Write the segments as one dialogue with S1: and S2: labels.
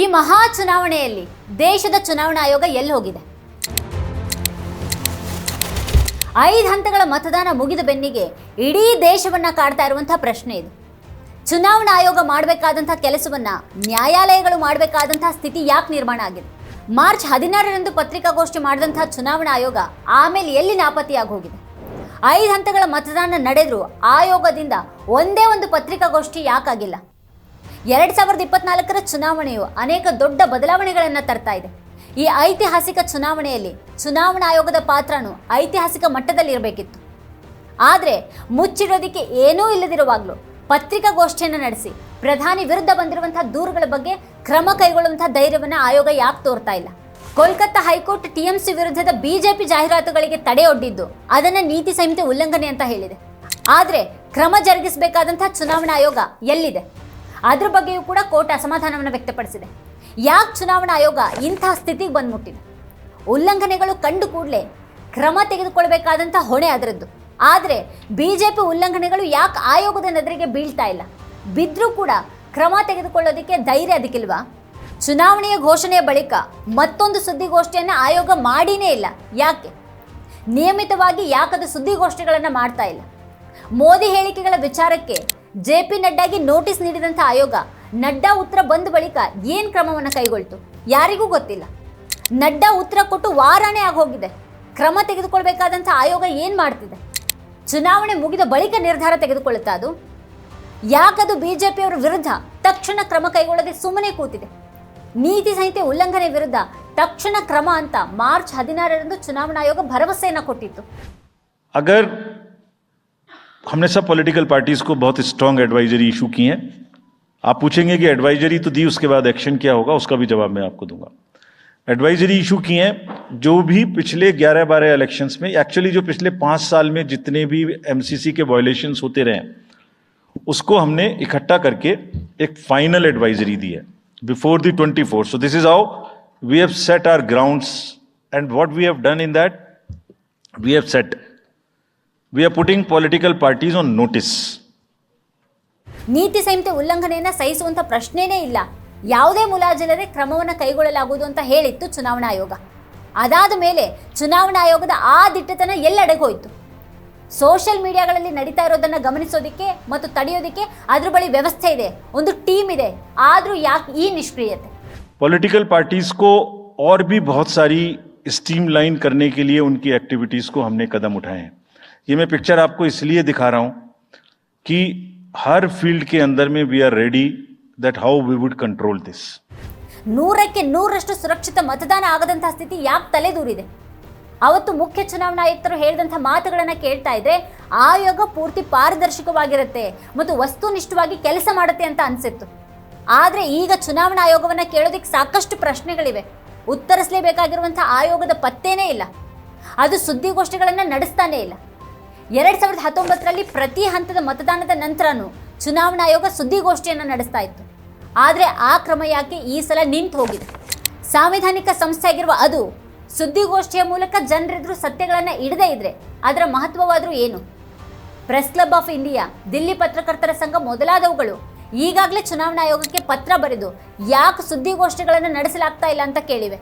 S1: ಈ ಮಹಾ ಚುನಾವಣೆಯಲ್ಲಿ ದೇಶದ ಚುನಾವಣಾ ಆಯೋಗ ಎಲ್ಲಿ ಹೋಗಿದೆ? ಐದು ಹಂತಗಳ ಮತದಾನ ಮುಗಿದ ಬೆನ್ನಿಗೆ ಇಡೀ ದೇಶವನ್ನ ಕಾಡ್ತಾ ಇರುವಂತಹ ಪ್ರಶ್ನೆ ಇದು. ಚುನಾವಣಾ ಆಯೋಗ ಮಾಡಬೇಕಾದಂತಹ ಕೆಲಸವನ್ನ ನ್ಯಾಯಾಲಯಗಳು ಮಾಡಬೇಕಾದಂತಹ ಸ್ಥಿತಿ ಯಾಕೆ ನಿರ್ಮಾಣ ಆಗಿದೆ? ಮಾರ್ಚ್ ಹದಿನಾರರಂದು ಪತ್ರಿಕಾಗೋಷ್ಠಿ ಮಾಡಿದಂತಹ ಚುನಾವಣಾ ಆಯೋಗ ಆಮೇಲೆ ಎಲ್ಲಿ ನಾಪತ್ತೆಯಾಗಿ ಹೋಗಿದೆ? ಐದು ಹಂತಗಳ ಮತದಾನ ನಡೆದರೂ ಆಯೋಗದಿಂದ ಒಂದೇ ಒಂದು ಪತ್ರಿಕಾಗೋಷ್ಠಿ ಯಾಕಾಗಿಲ್ಲ? ಎರಡ್ ಸಾವಿರದ ಇಪ್ಪತ್ನಾಲ್ಕರ ಚುನಾವಣೆಯು ಅನೇಕ ದೊಡ್ಡ ಬದಲಾವಣೆಗಳನ್ನು ತರ್ತಾ ಇದೆ. ಈ ಐತಿಹಾಸಿಕ ಚುನಾವಣೆಯಲ್ಲಿ ಚುನಾವಣಾ ಆಯೋಗದ ಪಾತ್ರನು ಐತಿಹಾಸಿಕ ಮಟ್ಟದಲ್ಲಿ ಇರಬೇಕಿತ್ತು ಆದರೆ ಮುಚ್ಚಿಡೋದಕ್ಕೆ ಏನೂ ಇಲ್ಲದಿರುವಾಗಲೂ ಪತ್ರಿಕಾಗೋಷ್ಠಿಯನ್ನು ನಡೆಸಿ ಪ್ರಧಾನಿ ವಿರುದ್ಧ ಬಂದಿರುವಂತಹ ದೂರುಗಳ ಬಗ್ಗೆ ಕ್ರಮ ಕೈಗೊಳ್ಳುವಂತಹ ಧೈರ್ಯವನ್ನು ಆಯೋಗ ಯಾಕೆ ತೋರ್ತಾ ಇಲ್ಲ? ಕೋಲ್ಕತ್ತಾ ಹೈಕೋರ್ಟ್ ಟಿಎಂಸಿ ವಿರುದ್ಧದ ಬಿಜೆಪಿ ಜಾಹೀರಾತುಗಳಿಗೆ ತಡೆಯೊಡ್ಡಿದ್ದು ಅದನ್ನ ನೀತಿ ಸಂಹಿತೆ ಉಲ್ಲಂಘನೆ ಅಂತ ಹೇಳಿದೆ. ಆದರೆ ಕ್ರಮ ಜರುಗಿಸಬೇಕಾದಂತಹ ಚುನಾವಣಾ ಆಯೋಗ ಎಲ್ಲಿದೆ? ಅದ್ರ ಬಗ್ಗೆಯೂ ಕೂಡ ಕೋರ್ಟ್ ಅಸಮಾಧಾನವನ್ನು ವ್ಯಕ್ತಪಡಿಸಿದೆ. ಯಾಕೆ ಚುನಾವಣಾ ಆಯೋಗ ಇಂತಹ ಸ್ಥಿತಿಗೆ ಬಂದ್ಮುಟ್ಟಿದೆ? ಉಲ್ಲಂಘನೆಗಳು ಕಂಡು ಕೂಡಲೇ ಕ್ರಮ ತೆಗೆದುಕೊಳ್ಬೇಕಾದಂಥ ಹೊಣೆ ಅದರದ್ದು. ಆದರೆ ಬಿ ಜೆ ಪಿ ಉಲ್ಲಂಘನೆಗಳು ಯಾಕೆ ಆಯೋಗದ ನೆದರಿಗೆ ಬೀಳ್ತಾ ಇಲ್ಲ? ಬಿದ್ದರೂ ಕೂಡ ಕ್ರಮ ತೆಗೆದುಕೊಳ್ಳೋದಕ್ಕೆ ಧೈರ್ಯ ಅದಕ್ಕಿಲ್ವಾ? ಚುನಾವಣೆಯ ಘೋಷಣೆಯ ಬಳಿಕ ಮತ್ತೊಂದು ಸುದ್ದಿಗೋಷ್ಠಿಯನ್ನು ಆಯೋಗ ಮಾಡಿನೇ ಇಲ್ಲ. ಯಾಕೆ? ನಿಯಮಿತವಾಗಿ ಯಾಕದು ಸುದ್ದಿಗೋಷ್ಠಿಗಳನ್ನು ಮಾಡ್ತಾ ಇಲ್ಲ? ಮೋದಿ ಹೇಳಿಕೆಗಳ ವಿಚಾರಕ್ಕೆ ಜೆಪಿ ನಡ್ಡಾಗೆ ನೋಟಿಸ್ ನೀಡಿದಂಥ ಆಯೋಗ ನಡ್ಡಾ ಉತ್ತರ ಬಂದ ಬಳಿಕ ಏನು ಕ್ರಮವನ್ನು ಕೈಗೊಳ್ತು? ಯಾರಿಗೂ ಗೊತ್ತಿಲ್ಲ. ನಡ್ಡಾ ಉತ್ತರ ಕೊಟ್ಟು ವಾರಾನೇ ಆಗೋಗಿದೆ. ಕ್ರಮ ತೆಗೆದುಕೊಳ್ಬೇಕಾದಂಥ ಆಯೋಗ ಏನು ಮಾಡ್ತಿದೆ? ಚುನಾವಣೆ ಮುಗಿದ ಬಳಿಕ ನಿರ್ಧಾರ ತೆಗೆದುಕೊಳ್ಳುತ್ತಾ ಅದು? ಯಾಕದು ಬಿ ಜೆ ವಿರುದ್ಧ ತಕ್ಷಣ ಕ್ರಮ ಕೈಗೊಳ್ಳದೆ ಸುಮ್ಮನೆ ಕೂತಿದೆ? ನೀತಿ ಸಂಹಿತೆ ಉಲ್ಲಂಘನೆ ವಿರುದ್ಧ ತಕ್ಷಣ ಕ್ರಮ ಅಂತ ಮಾರ್ಚ್ ಹದಿನಾರರಂದು ಚುನಾವಣಾ ಆಯೋಗ ಭರವಸೆಯನ್ನ ಕೊಟ್ಟಿತ್ತು.
S2: हमने सब पॉलिटिकल पार्टीज़ को बहुत स्ट्रांग एडवाइजरी इशू की है। आप पूछेंगे कि एडवाइजरी तो दी, उसके बाद एक्शन क्या होगा, उसका भी जवाब मैं आपको दूँगा। एडवाइजरी इशू की है, जो भी पिछले 11 बारह इलेक्शंस में एक्चुअली जो पिछले पाँच साल में जितने भी एमसीसी के वायलेशंस होते रहे, उसको हमने इकट्ठा करके एक फाइनल एडवाइजरी दी है before the twenty four so this is how we have set our grounds and what we have done in that we have said we are putting political parties on notice
S1: ನೀತಿ ಸಂಹಿತೆ ಉಲ್ಲಂಘನೆಯನ್ನ ಸಹಿಸುವಂತ ಪ್ರಶ್ನೆನೇ ಇಲ್ಲ ಯಾವುದೇ ಮುಲಾಜಿಲ್ಲದೆ ಕ್ರಮವನ್ನು ಕೈಗೊಳ್ಳಲಾಗುವುದು ಅಂತ ಹೇಳಿತ್ತು ಚುನಾವಣಾ ಆಯೋಗ ಅದಾದ ಮೇಲೆ ಚುನಾವಣಾ ಆಯೋಗದ ಆ ದಿಟ್ಟತನ ಎಲ್ಲೆಡೆಗೆ ಹೋಯಿತು ಸೋಷಿಯಲ್ ಮೀಡಿಯಾಗಳಲ್ಲಿ ನಡೀತಾ ಇರೋದನ್ನ ಗಮನಿಸೋದಕ್ಕೆ ಮತ್ತು ತಡೆಯೋದಕ್ಕೆ ಅದ್ರ ಬಳಿ ವ್ಯವಸ್ಥೆ ಇದೆ ಒಂದು ಟೀಮ್ ಇದೆ ಆದರೂ ಯಾಕೆ ಈ ನಿಷ್ಕ್ರಿಯತೆ
S2: पॉलिटिकल पार्टीज को और भी बहुत सारी स्ट्रीमलाइन करने के लिए उनकी एक्टिविटीज को हमने कदम उठाए हैं ये मैं पिक्चर आपको इसलिए दिखा रहा हूं कि हर फील्ड के अंदर में we are ready that how we would control this
S1: ನೂರಕ್ಕೆ ನೂರರಷ್ಟು ಸುರಕ್ಷಿತ ಮತದಾನ ಆಗದಂತಹ ಸ್ಥಿತಿ ಯಾಕೆ ತಲೆದೂರಿದೆ ಅವತ್ತು ಮುಖ್ಯ ಚುನಾವಣಾ ಆಯುಕ್ತರು ಹೇಳಿದಂಥ ಮಾತುಗಳನ್ನು ಕೇಳ್ತಾ ಇದ್ರೆ ಆಯೋಗ ಪೂರ್ತಿ ಪಾರದರ್ಶಕವಾಗಿರುತ್ತೆ ಮತ್ತು ವಸ್ತುನಿಷ್ಠವಾಗಿ ಕೆಲಸ ಮಾಡುತ್ತೆ ಅಂತ ಅನ್ಸಿತ್ತು ಆದರೆ ಈಗ ಚುನಾವಣಾ ಆಯೋಗವನ್ನು ಕೇಳೋದಕ್ಕೆ ಸಾಕಷ್ಟು ಪ್ರಶ್ನೆಗಳಿವೆ ಉತ್ತರಿಸಲೇಬೇಕಾಗಿರುವಂಥ ಆಯೋಗದ ಪತ್ತೇನೇ ಇಲ್ಲ ಅದು ಸುದ್ದಿಗೋಷ್ಠಿಗಳನ್ನು ನಡೆಸ್ತಾನೇ ಇಲ್ಲ ಎರಡ್ ಸಾವಿರದ ಹತ್ತೊಂಬತ್ತರಲ್ಲಿ ಪ್ರತಿ ಹಂತದ ಮತದಾನದ ನಂತರನೂ ಚುನಾವಣಾ ಆಯೋಗ ಸುದ್ದಿಗೋಷ್ಠಿಯನ್ನು ನಡೆಸ್ತಾ ಇತ್ತು. ಆದರೆ ಆ ಕ್ರಮ ಯಾಕೆ ಈ ಸಲ ನಿಂತು ಹೋಗಿದೆ? ಸಾಂವಿಧಾನಿಕ ಸಂಸ್ಥೆಯಾಗಿರುವ ಅದು ಸುದ್ದಿಗೋಷ್ಠಿಯ ಮೂಲಕ ಜನರೆದುರು ಸತ್ಯಗಳನ್ನು ಇಡದೇ ಇದ್ರೆ ಅದರ ಮಹತ್ವವಾದರೂ ಏನು? Press club of India, Delhi ಪತ್ರಕರ್ತರ ಸಂಘ ಮೊದಲಾದವುಗಳು ಈಗಾಗಲೇ ಚುನಾವಣಾ ಆಯೋಗಕ್ಕೆ ಪತ್ರ ಬರೆದು ಯಾಕೆ ಸುದ್ದಿಗೋಷ್ಠಿಗಳನ್ನು ನಡೆಸಲಾಗ್ತಾ ಇಲ್ಲ ಅಂತ ಕೇಳಿವೆ.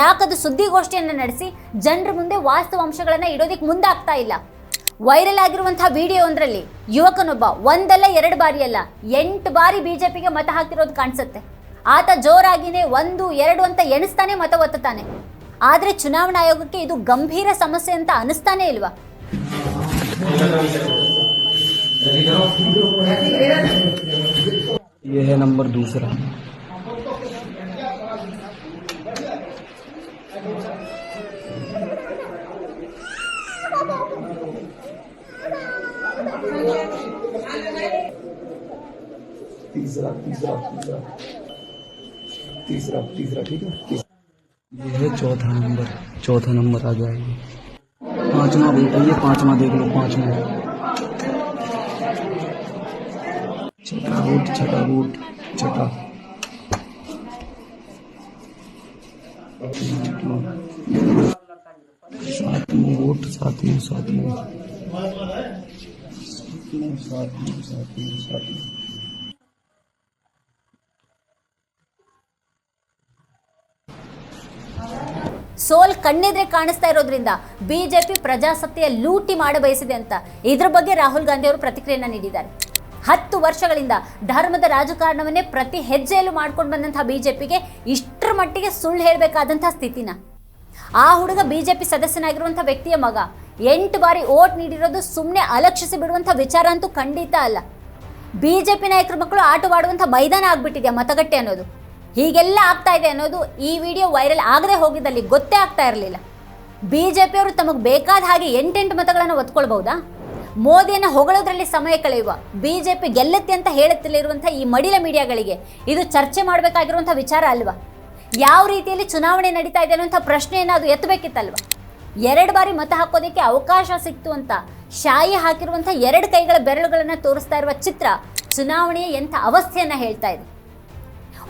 S1: ಯಾಕದು ಸುದ್ದಿಗೋಷ್ಠಿಯನ್ನು ನಡೆಸಿ ಜನರ ಮುಂದೆ ವಾಸ್ತವಾಂಶಗಳನ್ನು ಇಡೋದಕ್ಕೆ ಮುಂದಾಗ್ತಾ ಇಲ್ಲ. ವೈರಲ್ ಆಗಿರುವಂತಹ ವಿಡಿಯೋ ಒಂದರಲ್ಲಿ ಯುವಕನೊಬ್ಬ ಒಂದಲ್ಲ ಎರಡು ಬಾರಿ ಅಲ್ಲ ಎಂಟು ಬಾರಿ ಬಿಜೆಪಿಗೆ ಮತ ಹಾಕಿರೋದು ಕಾಣಿಸುತ್ತೆ ಆತ ಜೋರಾಗಿನೇ ಒಂದು ಎರಡು ಅಂತ ಎಣಿಸ್ತಾನೆ ಮತ ಒತ್ತುತ್ತಾನೆ ಆದರೆ ಚುನಾವಣಾ ಆಯೋಗಕ್ಕೆ ಇದು ಗಂಭೀರ ಸಮಸ್ಯೆ ಅಂತ ಅನಿಸ್ತಾನೇ ಇಲ್ವಾ
S3: ये है नंबर दूसरा तीसरा तीसरा तीसरा। तीसरा तीसरा, ठीक है? ये है चौथा नंबर चौथा नंबर आ जाएगी पांचवा बेटा ये पांचवा देख लो, पांचवा। छठा वोट छठा वोट, छठा। सातवें वोट, सातवें सातवें। सातवें सातवें सातवें सातवें।
S1: ಸೋಲ್ ಕಣ್ಣೆದ್ರೆ ಕಾಣಿಸ್ತಾ ಇರೋದ್ರಿಂದ ಬಿಜೆಪಿ ಪ್ರಜಾಸತ್ತೆಯ ಲೂಟಿ ಮಾಡ ಬಯಸಿದೆ ಅಂತ. ಇದ್ರ ಬಗ್ಗೆ ರಾಹುಲ್ ಗಾಂಧಿ ಅವರು ಪ್ರತಿಕ್ರಿಯೆಯನ್ನು ನೀಡಿದ್ದಾರೆ. ಹತ್ತು ವರ್ಷಗಳಿಂದ ಧರ್ಮದ ರಾಜಕಾರಣವನ್ನೇ ಪ್ರತಿ ಹೆಜ್ಜೆಯಲ್ಲೂ ಮಾಡ್ಕೊಂಡು ಬಂದಂತಹ ಬಿಜೆಪಿಗೆ ಇಷ್ಟರ ಮಟ್ಟಿಗೆ ಸುಳ್ಳು ಹೇಳಬೇಕಾದಂತಹ ಸ್ಥಿತಿನ. ಆ ಹುಡುಗ ಬಿಜೆಪಿ ಸದಸ್ಯನಾಗಿರುವಂಥ ವ್ಯಕ್ತಿಯ ಮಗ. ಎಂಟು ಬಾರಿ ಓಟ್ ನೀಡಿರೋದು ಸುಮ್ಮನೆ ಅಲಕ್ಷಿಸಿ ಬಿಡುವಂಥ ವಿಚಾರ ಅಂತೂ ಖಂಡಿತ ಅಲ್ಲ. ಬಿಜೆಪಿ ನಾಯಕರ ಮಕ್ಕಳು ಆಟವಾಡುವಂಥ ಮೈದಾನ ಆಗ್ಬಿಟ್ಟಿದೆ ಮತಗಟ್ಟೆ ಅನ್ನೋದು. ಹೀಗೆಲ್ಲ ಆಗ್ತಾ ಇದೆ ಅನ್ನೋದು ಈ ವಿಡಿಯೋ ವೈರಲ್ ಆಗದೆ ಹೋಗಿದ್ದಲ್ಲಿ ಗೊತ್ತೇ ಆಗ್ತಾ ಇರಲಿಲ್ಲ. ಬಿ ಜೆ ಬಿಜೆಪಿಯವರು ತಮಗೆ ಬೇಕಾದ ಹಾಗೆ ಎಂಟೆಂಟು ಮತಗಳನ್ನು ಒತ್ಕೊಳ್ಬಹುದಾ? ಮೋದಿಯನ್ನು ಹೊಗಳೋದ್ರಲ್ಲಿ ಸಮಯ ಕಳೆಯುವ ಬಿ ಜೆ ಪಿ ಗೆಲ್ಲತ್ತೆ ಅಂತ ಹೇಳುತ್ತಲಿರುವಂಥ ಈ ಮಡಿಲ ಮೀಡಿಯಾಗಳಿಗೆ ಇದು ಚರ್ಚೆ ಮಾಡಬೇಕಾಗಿರುವಂಥ ವಿಚಾರ ಅಲ್ವಾ? ಯಾವ ರೀತಿಯಲ್ಲಿ ಚುನಾವಣೆ ನಡೀತಾ ಇದೆ ಅನ್ನೋಂಥ ಪ್ರಶ್ನೆಯನ್ನು ಅದು ಎತ್ತಬೇಕಿತ್ತಲ್ವ? ಎರಡು ಬಾರಿ ಮತ ಹಾಕೋದಕ್ಕೆ ಅವಕಾಶ ಸಿಕ್ತು ಅಂತ ಶಾಯಿ ಹಾಕಿರುವಂಥ ಎರಡು ಕೈಗಳ ಬೆರಳುಗಳನ್ನು ತೋರಿಸ್ತಾ ಇರುವ ಚಿತ್ರ ಚುನಾವಣೆಯ ಎಂಥ ಅವಸ್ಥೆಯನ್ನು ಹೇಳ್ತಾ ಇದೆ.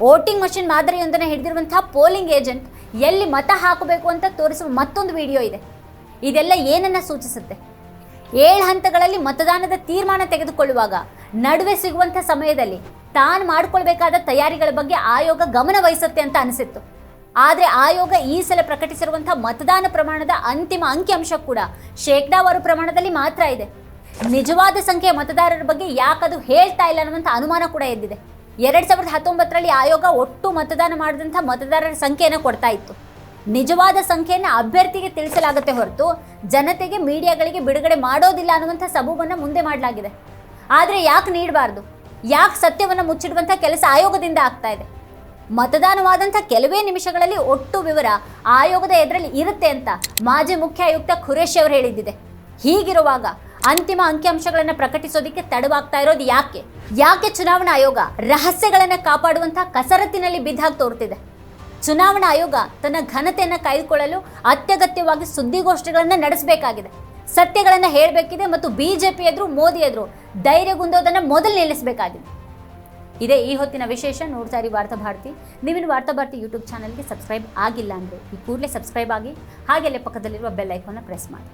S1: ವೋಟಿಂಗ್ ಮಷಿನ್ ಮಾದರಿಯೊಂದನ್ನು ಹಿಡಿದಿರುವಂತಹ ಪೋಲಿಂಗ್ ಏಜೆಂಟ್ ಎಲ್ಲಿ ಮತ ಹಾಕಬೇಕು ಅಂತ ತೋರಿಸುವ ಮತ್ತೊಂದು ವಿಡಿಯೋ ಇದೆ. ಇದೆಲ್ಲ ಏನನ್ನ ಸೂಚಿಸುತ್ತೆ? ಏಳು ಹಂತಗಳಲ್ಲಿ ಮತದಾನದ ತೀರ್ಮಾನ ತೆಗೆದುಕೊಳ್ಳುವಾಗ ನಡುವೆ ಸಿಗುವಂಥ ಸಮಯದಲ್ಲಿ ತಾನು ಮಾಡಿಕೊಳ್ಬೇಕಾದ ತಯಾರಿಗಳ ಬಗ್ಗೆ ಆಯೋಗ ಗಮನ ವಹಿಸುತ್ತೆ ಅಂತ ಅನಿಸಿತ್ತು. ಆದರೆ ಆಯೋಗ ಈ ಸಲ ಪ್ರಕಟಿಸಿರುವಂಥ ಮತದಾನ ಪ್ರಮಾಣದ ಅಂತಿಮ ಅಂಕಿಅಂಶ ಕೂಡ ಶೇಕಡಾವಾರು ಪ್ರಮಾಣದಲ್ಲಿ ಮಾತ್ರ ಇದೆ. ನಿಜವಾದ ಸಂಖ್ಯೆಯ ಮತದಾರರ ಬಗ್ಗೆ ಯಾಕದು ಹೇಳ್ತಾ ಇಲ್ಲ ಅನ್ನುವಂಥ ಅನುಮಾನ ಕೂಡ ಎದ್ದಿದೆ. ಎರಡ್ ಸಾವಿರದ ಹತ್ತೊಂಬತ್ತರಲ್ಲಿ ಆಯೋಗ ಒಟ್ಟು ಮತದಾನ ಮಾಡಿದಂಥ ಮತದಾರರ ಸಂಖ್ಯೆಯನ್ನು ಕೊಡ್ತಾ ಇತ್ತು. ನಿಜವಾದ ಸಂಖ್ಯೆಯನ್ನು ಅಭ್ಯರ್ಥಿಗೆ ತಿಳಿಸಲಾಗುತ್ತೆ ಹೊರತು ಜನತೆಗೆ, ಮೀಡಿಯಾಗಳಿಗೆ ಬಿಡುಗಡೆ ಮಾಡೋದಿಲ್ಲ ಅನ್ನುವಂಥ ಸಬೂಬನ್ನು ಮುಂದೆ ಮಾಡಲಾಗಿದೆ. ಆದರೆ ಯಾಕೆ ನೀಡಬಾರ್ದು? ಯಾಕೆ ಸತ್ಯವನ್ನು ಮುಚ್ಚಿಡುವಂಥ ಕೆಲಸ ಆಯೋಗದಿಂದ ಆಗ್ತಾ ಇದೆ? ಮತದಾನವಾದಂಥ ಕೆಲವೇ ನಿಮಿಷಗಳಲ್ಲಿ ಒಟ್ಟು ವಿವರ ಆಯೋಗದ ಎದುರಲ್ಲಿ ಇರುತ್ತೆ ಅಂತ ಮಾಜಿ ಮುಖ್ಯ ಆಯುಕ್ತ ಖುರೇಶಿ ಅವರು ಹೇಳಿದ್ದಿದೆ. ಹೀಗಿರುವಾಗ ಅಂತಿಮ ಅಂಕಿಅಂಶಗಳನ್ನು ಪ್ರಕಟಿಸೋದಕ್ಕೆ ತಡವಾಗ್ತಾ ಇರೋದು ಯಾಕೆ? ಯಾಕೆ ಚುನಾವಣಾ ಆಯೋಗ ರಹಸ್ಯಗಳನ್ನು ಕಾಪಾಡುವಂತಹ ಕಸರತ್ತಿನಲ್ಲಿ ಬಿದ್ದಾಗಿ ತೋರ್ತಿದೆ? ಚುನಾವಣಾ ಆಯೋಗ ತನ್ನ ಘನತೆಯನ್ನು ಕಾಯ್ದುಕೊಳ್ಳಲು ಅತ್ಯಗತ್ಯವಾಗಿ ಸುದ್ದಿಗೋಷ್ಠಿಗಳನ್ನು ನಡೆಸಬೇಕಾಗಿದೆ. ಸತ್ಯಗಳನ್ನು ಹೇಳಬೇಕಿದೆ ಮತ್ತು ಬಿಜೆಪಿ ಎದುರು, ಮೋದಿ ಎದುರು ಧೈರ್ಯಗುಂದೋದನ್ನು ಮೊದಲು ನಿಲ್ಲಿಸಬೇಕಾಗಿದೆ. ಇದೇ ಈ ಹೊತ್ತಿನ ವಿಶೇಷ, ನೋಡ್ತಾ ಇರಿ ವಾರ್ತಾ ಭಾರತಿ. ನೀವಿನ ವಾರ್ತಾ ಭಾರತಿ ಯೂಟ್ಯೂಬ್ ಚಾನಲ್ಗೆ ಸಬ್ಸ್ಕ್ರೈಬ್ ಆಗಿಲ್ಲ ಅಂದರೆ ಈ ಕೂಡಲೇ ಸಬ್ಸ್ಕ್ರೈಬ್ ಆಗಿ ಹಾಗೆಲ್ಲೇ ಪಕ್ಕದಲ್ಲಿರುವ ಬೆಲ್ ಐಕಾನ್ನ ಪ್ರೆಸ್ ಮಾಡಿ.